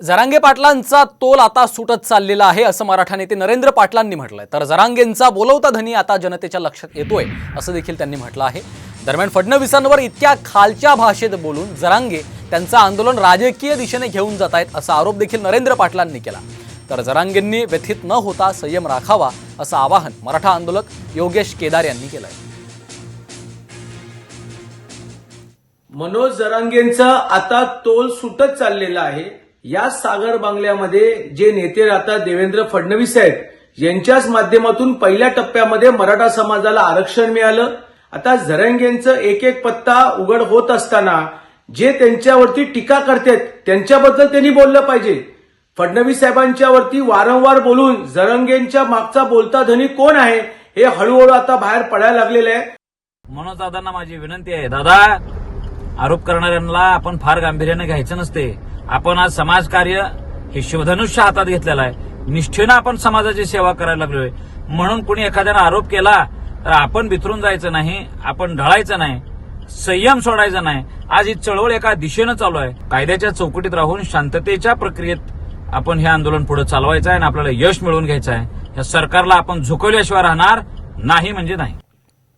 जरांगे पाटलांचा तोल आता सुटत चाललेला आहे असं मराठा नेते नरेंद्र पाटलांनी म्हटलंय. तर जरांगेंचा बोलवता धनी आता जनतेच्या लक्षात येतोय असं देखील त्यांनी म्हटलं आहे. दरम्यान फडणवीसांवर इतक्या खालच्या भाषेत बोलून जरांगे त्यांचं आंदोलन राजकीय दिशेने घेऊन जात आहेत असा आरोप देखील नरेंद्र पाटलांनी केला. तर जरांगेंनी व्यथित न होता संयम राखावा असं आवाहन मराठा आंदोलक योगेश केदार यांनी केलंय. मनोज जरांगेंचा आता तोल सुटत चाललेला आहे. या सागर बांगल्यामध्ये जे नेते राहतात देवेंद्र फडणवीस आहेत यांच्याच माध्यमातून पहिल्या टप्प्यामध्ये मराठा समाजाला आरक्षण मिळालं. आता झरंगेंचं एक एक पत्ता उघड होत असताना जे त्यांच्यावरती टीका करतात त्यांच्याबद्दल त्यांनी बोललं पाहिजे. फडणवीस साहेबांच्या वरती वारंवार बोलून जरंगेंच्या मागचा बोलता धनी कोण आहे हे हळूहळू आता बाहेर पडायला लागलेलं आहे. म्हणून दादांना माझी विनंती आहे. दादा आरोप करणाऱ्यांना आपण फार गांभीर्याने घ्यायचं नसते. आपण आज समाजकार्य हे शिवधनुष्य हातात घेतलेलं आहे. निष्ठेनं आपण समाजाची सेवा करायला लागलोय. म्हणून कुणी एखाद्यानं आरोप केला तर आपण बिथरून जायचं नाही आपण ढळायचं नाही संयम सोडायचा नाही. आज ही चळवळ एका दिशेनं चालू आहे. कायद्याच्या चौकटीत राहून शांततेच्या प्रक्रियेत आपण हे आंदोलन पुढे चालवायचं आहे आणि आपल्याला यश मिळवून घ्यायचं आहे. या सरकारला आपण झुकवल्याशिवाय राहणार नाही म्हणजे नाही.